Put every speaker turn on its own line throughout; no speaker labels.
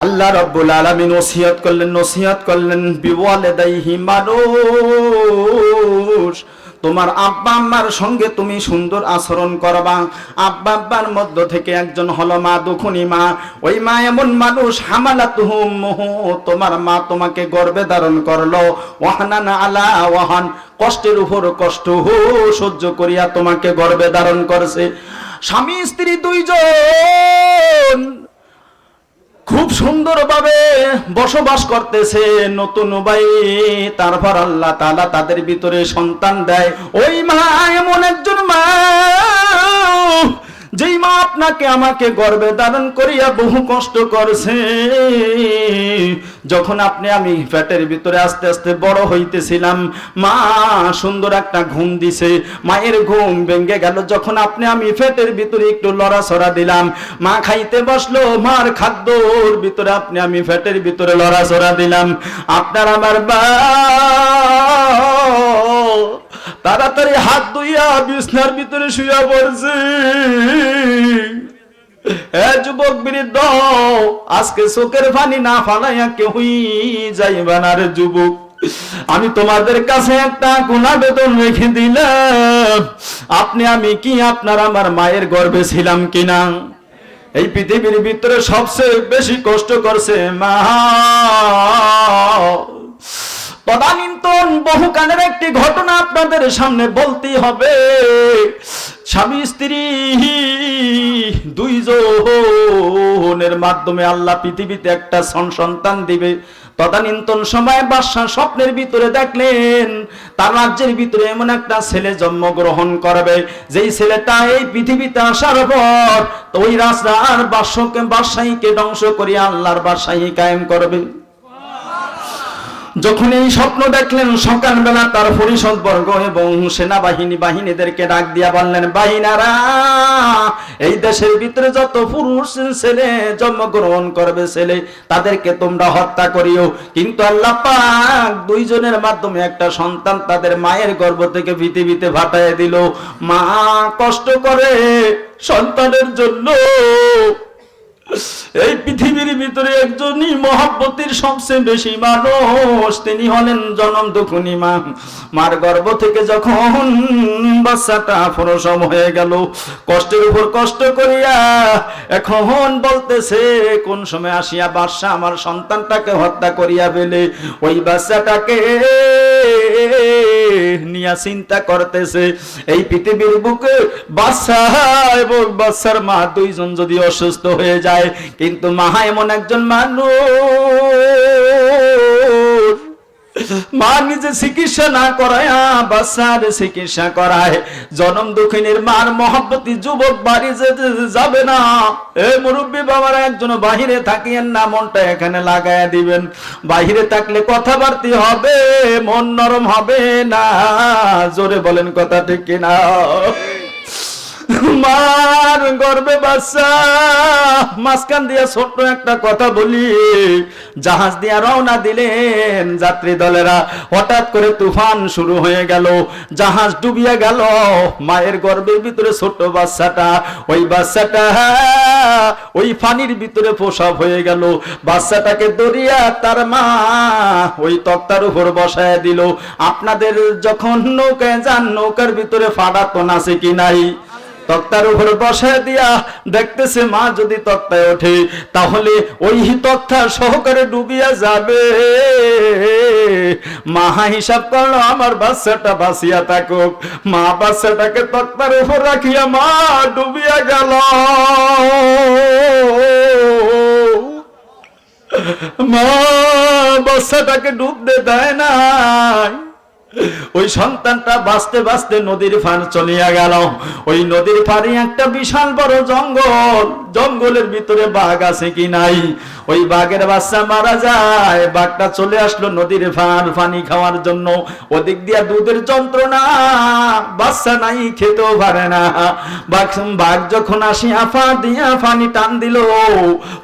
আল্লাহ রব্বুল আলামিন ওসিয়ত করলেন নসিহত করলেন, বিওয়ালিদাইহি মানুষ তোমার আব্বা আম্মার সঙ্গে তুমি সুন্দর আচরণ করবা। আব্বা আব্বার মধ্য থেকে একজন হলো মা দুখুনি মা। ওই মা এমন মানুষ হামালাতুহুম মুহু। তোমার মা তোমাকে গর্বে ধারণ করল। ওয়াহানান আলা ওয়াহান। কষ্টের উপর কষ্ট হো সহ্য করিয়া তোমাকে গর্বে ধারণ করছে। স্বামী, স্ত্রী দুইজন সুন্দরভাবে বসবাস করতেছে নতুন ভাই। তারপর আল্লাহ তালা তাদের ভিতরে সন্তান দেয়। ওই মা এমন একজন মা, যেই মা আপনাকে আমাকে গর্বে ধারণ করিয়া বহু কষ্ট করছে। যখন আপনি আমি ফ্যাটের ভিতরে আস্তে আস্তে বড় হইতেছিলাম, মা সুন্দর একটা ঘুম দিছে, মায়ের ঘুম ভেঙে গেল। যখন আপনি আমি পেটের ভিতরে একটু লড়াছড়া দিলাম, মা খাইতে বসল, মার খাদ্যর ভিতরে আপনি আমি ফ্যাটের ভিতরে লড়াছড়া দিলাম। আপনার আমার বা, তাড়াতাড়ি হাত ধুইয়া বিছনার ভিতরে শুয়া পড়ছে। যুবক বৃদ্ধ, আজকে চোখের পানি না ফালাইয়া কেউই যাইবা না যুবক। আমি তোমাদের কাছে একটা গুণা বেতন রেখে দিলাম। আপনি, আমি কি আপনার আমার মায়ের গর্ভে ছিলাম কিনা? এই পৃথিবীর ভিতরে সবচেয়ে বেশি কষ্ট করছে মা। তদানীন্তন বহুকালের একটি ঘটনা আপনাদের সামনে বলতে হবে। স্বামী, স্ত্রী, দুইজনের মাধ্যমে আল্লাহ পৃথিবীতে একটা সন- সন্তান দিবে। তদানীন্তন সময় বাদশাহ স্বপ্নের ভিতরে দেখলেন, তার রাজ্যের ভিতরে এমন একটা ছেলে জন্মগ্রহণ করবে। যেই ছেলেটা এই পৃথিবীতে আসার পর ওই রাজরার বাদশাহকে, বাদশাহীকে ধ্বংস করিয়া আল্লাহর বাদশাহী কায়েম করবে। যখন এই স্বপ্ন দেখলেন সকালবেলা তার পরিষদ বর্গ এবং সেনাবাহিনী বাহিনীদেরকে ডাক দিয়া বললেন, বাহিনারা, এই দেশের ভিতরে যত পুরুষ ছেলে জন্মগ্রহণ করবে ছেলে, তাদেরকে তোমরা হত্যা করিও। কিন্তু আল্লাহ পাক দুইজনের মাধ্যমে একটা সন্তান তাদের মায়ের গর্ভ থেকে পৃথিবীতে ভাটায় দিল। মা কষ্ট করে সন্তানের জন্য এই পৃথিবীর ভিতরে একজনই মহাব্বতের সবচেয়ে বেশি মানুষ, তিনি হলেন জনম দুখুনি মা। মার গর্ভ থেকে যখন বাচ্চাটা প্রসব হয়ে গেল, কষ্টের উপর কষ্ট করিয়া এখন বলতেছে, কোন সময় আসিয়া বাদশা আমার সন্তানটাকে হত্যা করিয়া ফেলে, ওই বাচ্চাটাকে নিয়া চিন্তা করতেছে। এই পৃথিবীর বুকে বাচ্চা এবং বাচ্চার মা দুইজন যদি অসুস্থ হয়ে যায় কিন্তু মা এমন একজন মানুষ। মা নিজে চিকিৎসা না করায় বাচ্চার চিকিৎসা করায়। জনম দুঃখিনীর মার মহব্বতী যুবক বাড়ি যেতে যাবে না। এ মুরব্বী বাবারা একজন বাহিরে থাকিয়েন না, মনটা এখানে লাগায়া দিবেন। বাহিরে থাকলে কথাবার্তি হবে, মন নরম হবে না। জোরে বলেন কথা ঠিক কিনা? মার গর্বে বাচ্চা মাঝখান দিয়া ছোট্ট একটা কথা বলি। জাহাজ দিয়া রওনা দিলেন যাত্রী দলেরা। হঠাৎ করে তুফান শুরু হয়ে গেল। জাহাজ ডুবিয়া গেল। মায়ের গর্ভের ভিতরে ছোট্ট বাচ্চাটা। ওই বাচ্চাটা ওই ফানির ভিতরে প্রসব হয়ে গেল। বাচ্চাটাকে দরিয়া তার মা ওই তক্তার উপর বসায় দিল। আপনাদের যখন নৌকায় যান, নৌকার ভিতরে ফাড়া তো আছে কি নাই? তক্তার উপরে বসায় দিয়া দেখতেছে মা যদি তক্তায় ওঠে, তাহলে ওই তক্তা সহকারে ডুবিয়া যাবে। মা হিসাব করল, আমার বাচ্চাটা বাঁচিয়া থাকুক। মা বাচ্চাটাকে তক্তার উপর রাখিয়া মা ডুবিয়া গেল। মা বাচ্চাটাকে ডুবতে দেয় নাই। ওই সন্তানটা বাঁচতে বাঁচতে নদীর ফান চলিয়া গেল। ওই নদীর ফারে একটা বিশাল বড় জঙ্গল। জঙ্গলের ভিতরে বাঘ আছে কি নাই? ওই বাঘের বাচ্চা মারা যায়। বাঘটা চলে আসলো নদীর ফান পানি খাওয়ার জন্য। ওদিক দিয়া দুধের যন্ত্রণা। বাচ্চা নাই, খেতেও পারে না। বাঘ বাঘ যখন আসি আফা দিয়া পানি টান দিল,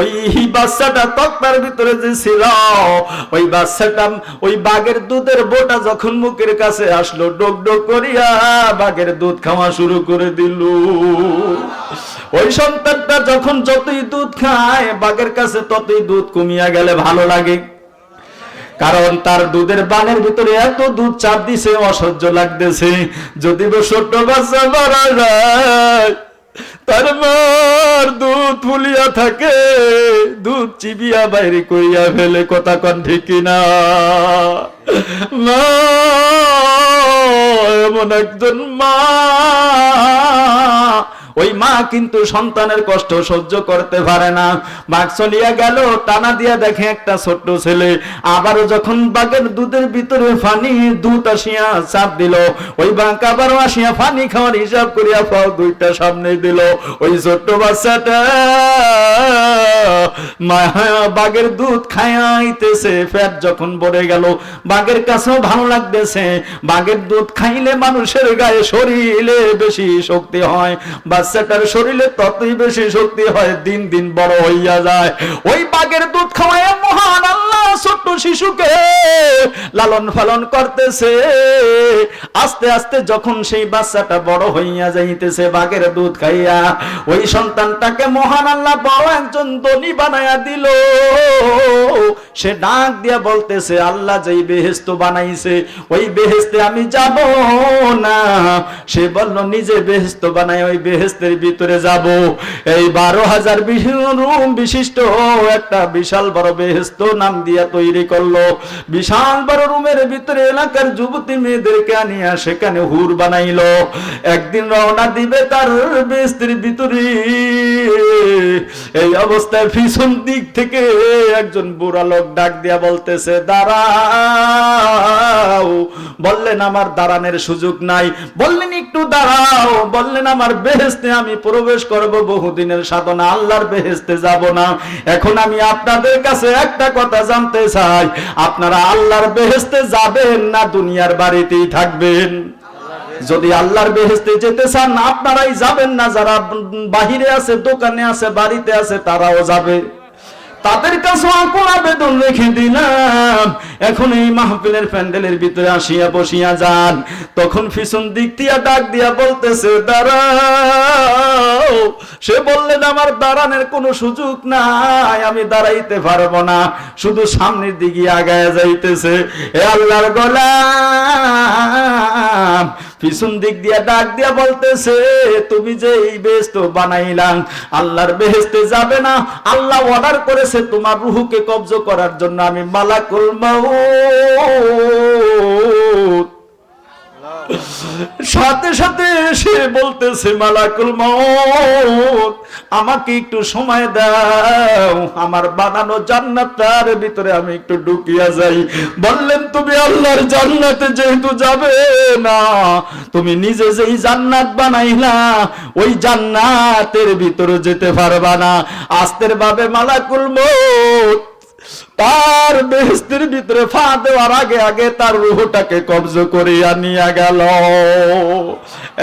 ওই বাচ্চাটা তক্তার ভিতরে যে ছিল, ওই বাচ্চাটা ওই বাঘের দুধের বোটা যখন মুখের কাছে আসলো, ডোক ডোক করিয়া বাঘের দুধ খাওয়া শুরু করে দিল। ওই সন্তানটা যখন যতই দুধ খায়, বাঘের কাছে ততই দুধ কমিয়া গেলে ভালো লাগে। কারণ তার দুধের বানের ভিতরে এত দুধ চাপ দিছে, অসহ্য লাগতেছে। যদি ছোট্ট বাচ্চা মারা যায় তার মার দুধ ফুলিয়া থাকে, দুধ চিবিয়া বাইরে করিয়া ফেলে কথা কন ঠিক মা, এমন একজন মা ওই মা কিন্তু সন্তানের কষ্ট সহ্য করতে পারে না। বাঘ চলিয়া গেল, টানা দিয়া দেখে একটা ছোট্ট ছেলে। আবারও যখন বাঘের দুধের ভিতরে ফানি দুধ আসিয়া চাপ দিল, ওই বাঘ আবারও আসিয়া ফানি খাওয়ার হিসাব করিয়া পাও দুইটা সামনে দিল। ওই ছোট্ট বাচ্চাটা বাঘের দুধ খাইতেছে ফ্যাট যখন ভরে গেল। বাঘের কাছেও ভালো লাগতেছে। বাঘের দুধ খাইলে মানুষের গায়ে শরীরে বেশি শক্তি হয়। বাচ্চাটার শরীরে ততই বেশি শক্তি হয়, দিন দিন বড় হইয়া যায়। ওই বাঘের দুধ খাওয়ায় মহান আল্লাহ, ছোট্ট শিশুকে লালন পালন করতেছে, আস্তে আস্তে যখন সেই বাচ্চাটা বড় হইয়া যাইতেছে, বাঘের দুধ খাইয়া, ওই সন্তানটাকে মহান আল্লাহ বড় একজন ধনী বানায়া দিল। সে ডাক দিয়া বলতেছে, আল্লাহ যেই বেহেস্ত বানাইছে, ওই বেহেস্তে আমি যাব না। সে বলল, নিজে বেহেস্ত বানাই ওই বেহেস্তের ভিতরে যাব। এই বারো হাজার বিশিষ্ট একটা বিশাল বড় বেহেস্ত নাম দিয়া তৈরি করল। বিশাল বড় রুমের ভিতরে এলাকার যুবতী মেয়েদেরকে আনিয়া সেখানে হুর বানাইলো। একদিন রওনা দিবে তার বেহেস্তের ভিতরে। এই অবস্থায় পিছন দিক থেকে একজন বুড়া লোক ডাক দিয়া বলতেছে, দাঁড়াও। বললেন, আমার দাঁড়ানোর সুযোগ নাই। বললেন, একটু দাঁড়াও। বললেন, আমার বেহেস্তে আমি প্রবেশ করব, বহুদিনের সাধনা, আল্লাহর বেহেস্তে যাব না। এখন আমি আপনাদের কাছে একটা কথা জানতে চাই। আপনারা আল্লাহর বেহেস্তে যাবেন না, দুনিয়ার বাড়িতেই থাকবেন। যদি আল্লাহর বেহেস্তে যেতে চান, আপনারাই যাবেন না, যারা বাহিরে আছে, দোকানে আছে, বাড়িতে আছে, তারাও যাবে। তাদের কাছে কোন আবেদন রেখে দিলাম। এখন এই মাহফিলের প্যান্ডেলের ভিতরে আসিয়া বসিয়া যান। তখন পিছন দিক দিয়া ডাক দিয়া বলতেছে, দাঁড়াও। সে বললেন, আমার দাঁড়ানোর কোনো সুযোগ নাই, আমি দাঁড়াইতে পারব না। শুধু সামনের দিকে আগায় যাইতেছে। এ আল্লাহর গোলাম পিছন দিক দিয়া ডাক দিয়া বলতেছে, তুমি যে এই বেস্ত বানাইলাম, আল্লাহর বেহেস্তে যাবে না। আল্লাহ অর্ডার করেছে তোমার রুহুকে কবজ করার জন্য আমি মালাকুল মাউত। সাথে সাথে সে বলতেছে, মালাকুল মউত, আমাকে একটু সময় দাও, আমার বানানো জান্নাতটার ভিতরে আমি একটু ঢুকিয়া যাই। বললেন, তুমি আল্লাহর জান্নাতে যেহেতু যাবে না, তুমি নিজে যেই জান্নাত বানাইলা, ওই জান্নাতের ভিতরে যেতে পারবা না। আস্তের ভাবে, মালাকুল মউত তার বেহস্তির ভিতরে ফা দেওয়ার আগে আগে তার রুহটাকে কবজ করিয়া নিয়ে গেল।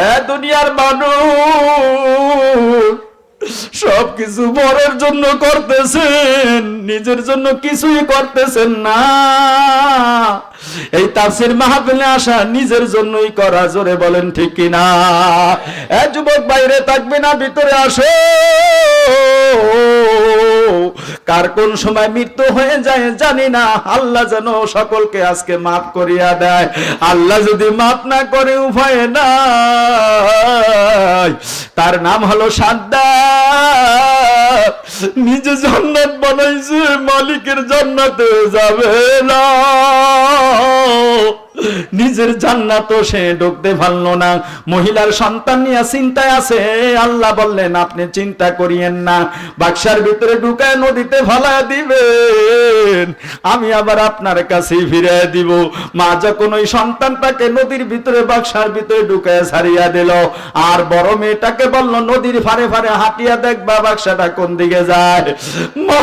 এ দুনিয়ার মানুষ সবকিছু বরের জন্য করতেছেন, নিজের জন্য কিছুই করতেছেন না। এই তাফসির মাহফিলে আসা নিজের জন্যই করা, জোরে বলেন ঠিক কিনা এ যুবক বাইরে থাকবে না, ভিতরে আসো। কার কোন সময় মৃত্যু হয়ে যায় জানি না, আল্লাহ যেন সকলকে আজকে মাফ করিয়া দেয়। আল্লাহ যদি মাফ না করে উপায় নাই। তার নাম হলো সাদ্দা নিজে জান্নাত বানাইছে মালিকের জান্নাতে যাবে না। নিজের জান্নাত সে ঢুকতে পারল না। মহিলার সন্তান নিয়ে চিন্তায় আছে। আল্লাহ বললেন, আপনি চিন্তা করিয়েন না। বাক্সার ভিতরে ঢুকায় নদীতে ফালা দিবেন। আমি আবার আপনার কাছে ফিরে দিব। মা যখন ওই সন্তানটাকে নদীর ভিতরে, বাক্সার ভিতরে ঢুকায় ছাড়িয়া দিল। আর বড় মেয়েটাকে বলল, নদীর ফারে ফারে হাঁটিয়া দেখবা বাক্সাটা কোন দিকে যায়? মা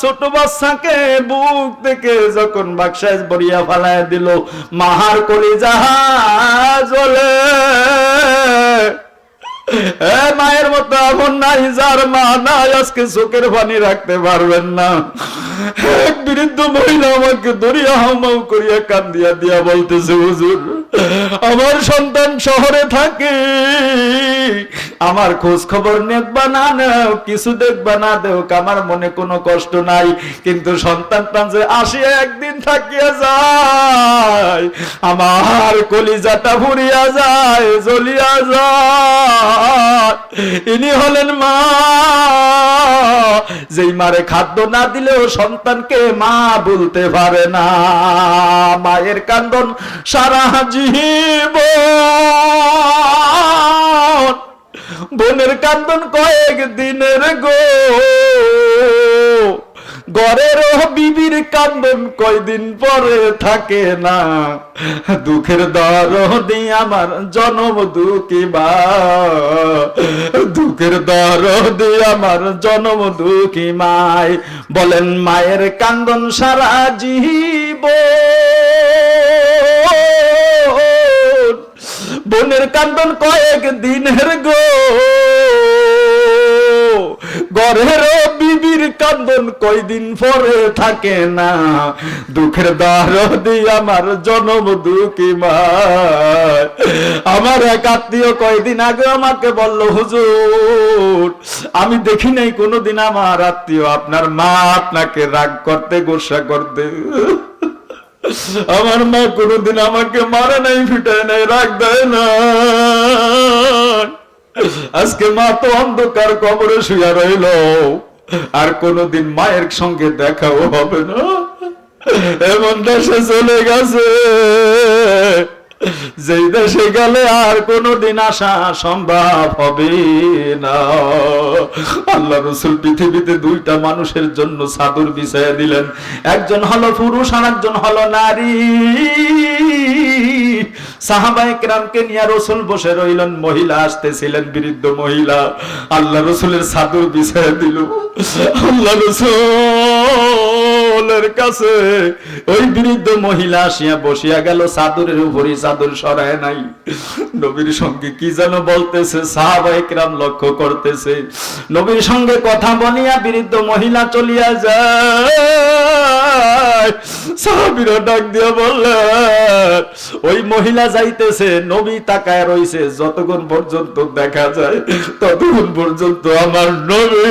ছোট বাচ্চাকে বুক থেকে যখন বাক্সায় বরিয়া ফালায় দিল মাহার কলি জাহাজলে এ মায়ের মতো এমন নাই যার মা নাই, আজকে চোখের পানি রাখতে পারবেন না। এক বৃদ্ধ মহিলা আমাকে দরিয়া হামাও করিয়া কান্দিয়া দিয়া বলতেছে, হুজুর, আমার সন্তান শহরে থাকে। আমার খোঁজ খবর নেকবা না, নেও, কিছু দেখবা না, দেও, আমার মনে কোনো কষ্ট নাই। কিন্তু সন্তানটা যে আসিয়া একদিন থাকিয়া যায়, আমার কলিজাটা ফুরিয়া যায়, জ্বলিয়া যায়। ইনি হলেন মা। যেই মারে খাদ্য না দিলেও সন্তানকে মা বলতে পারে না। মায়ের কান্দন সারা জীব বোনের কান্দন কয়েক দিনের গো। গড়েরও বিবির কান্দন কয়দিন পরে থাকে না। দুঃখের দর দি আমার জনম দুঃখী বা। দুঃখের দর দি আমার জনম দুঃখী মায়। বলেন মায়ের কান্দন সারা জীব। বোনের কান্দন কয়েক দিনের গো। গড়ের বিবির কান্দন কয়দিন পরে থাকে না। দুঃখের দ্বার দিয়ে আমার জনম দুঃখী মা। আমার এক আত্মীয় কয়দিন আগে আমাকে বলল, হুজুর, আমি দেখি নাই কোনোদিন আমার আত্মীয় আপনার মা আপনাকে রাগ করতে, গোসা করতে। আমার মা কোনোদিন আমাকে মারে নাই, ফিটায় নাই, রাগ দেয় না। আজকে মা তো অন্ধকার কবরে শুয়ে রইল। আর কোনোদিন মায়ের সঙ্গে দেখাও হবে না। এমন দেশে চলে গেছে, যেই দেশে গেলে আর কোনোদিন আসা সম্ভব হবে না। আল্লাহ রসুল পৃথিবীতে দুইটা মানুষের জন্য সাদুর বিষয় দিলেন, একজন হলো পুরুষ আর একজন হলো নারী। সাহাবায়ে কেরামকে নিয়ে রসুল বসে রইলেন, মহিলা আসতেছিলেন, বৃদ্ধ মহিলা। আল্লাহ রসুলের সাদুর বিষয় দিল। আল্লাহ রসুলের কাছে। ওই বৃদ্ধ মহিলা আসিয়া বসিয়া গেল সাদুরের উপরই চাদর সরায় নাই। নবীর সঙ্গে কি যেন বলতেছে সাহাবায়ে কেরাম লক্ষ্য করতেছে। নবীর সঙ্গে কথা বলিয়া বৃদ্ধ মহিলা চলিয়া যায়। সাহাবীরা ডাক দিয়া বললেন, ওই মহিলা যাইতেছে, নবী তাকায় রইছে, যতক্ষণ পর্যন্ত দেখা যায়, ততক্ষণ পর্যন্ত আমার নবী।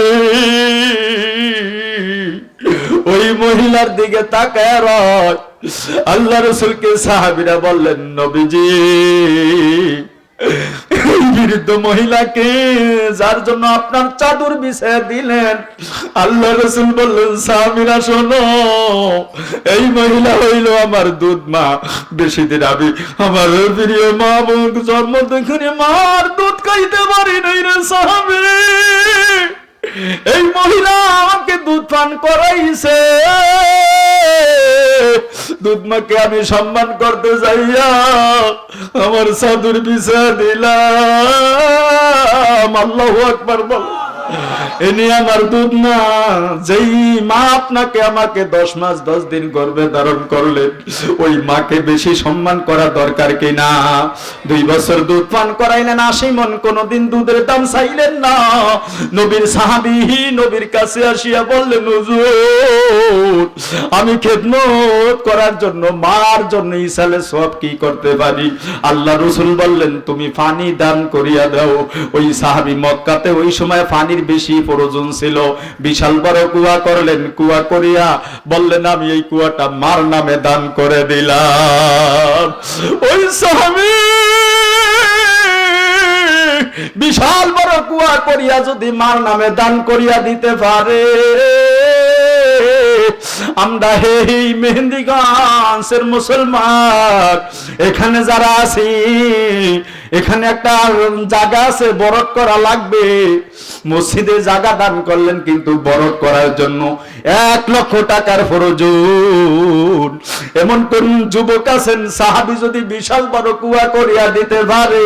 মহিলার দিকে তাকায় রয়। আল্লাহ রসুলকে সাহাবিরা বললেন, নবীজি বৃদ্ধ মহিলাকে যার জন্য আপনার চাদর বিছায় দিলেন, আল্লাহ রসুল বললেন সাহাবিরা শোনো, এই মহিলা হইল আমার দুধ মা। বেশি দিন আমি আমার প্রিয় মা মুখ জন্ম দেখে মার দুধ খাইতে পারি নাই রে সাহাবি এই মহিলা আমাকে দুধ পান করাইছে। দুধ মাকে আমি সম্মান করতে যাইয়া আমার সাধুর বিষয় দিলাম। আল্লাহ আকবার বল। এনে আমার দুধ না, যেই মা আপনাকে আমাকে দশ মাস, দশ দিন গর্ভে ধারণ করলেন ওই মাকে বেশি সম্মান করা দরকার কিনা দুই বছর দুধ পান করাইলেন আশি মন কোনদিন দুধের দাম চাইলেন না। নবীর সাহাবি নবীর কাছে আসিয়া বললেন আমি খেদমত করার জন্য, মার জন্য ইসালে সব কি করতে পারি? আল্লাহ রসুল বললেন, তুমি পানি দান করিয়া দাও। ওই সাহাবি মক্কাতে ওই সময় পানির বেশি প্রয়োজন ছিল। বিশাল বড় কুয়া করলেন, কুয়া করিয়া বললেন, আমি এই কুয়াটা মার নামে দান করে দিলাম। ওই সাহাবি বিশাল বড় কুয়া করিয়া যদি মার নামে দান করিয়া দিতে পারে আমরা এই মেহেন্দিগঞ্জের মুসলমান। এখানে যারা আছি, এখানে একটা জায়গা আছে বরট করা লাগবে। মসজিদে জায়গা দান করলেন, কিন্তু বরট করার জন্য এক লক্ষ টাকার প্রয়োজন এমন কোন যুবক আছেন, সাহাবি যদি বিশাল বড় কুয়া করিয়া দিতে পারে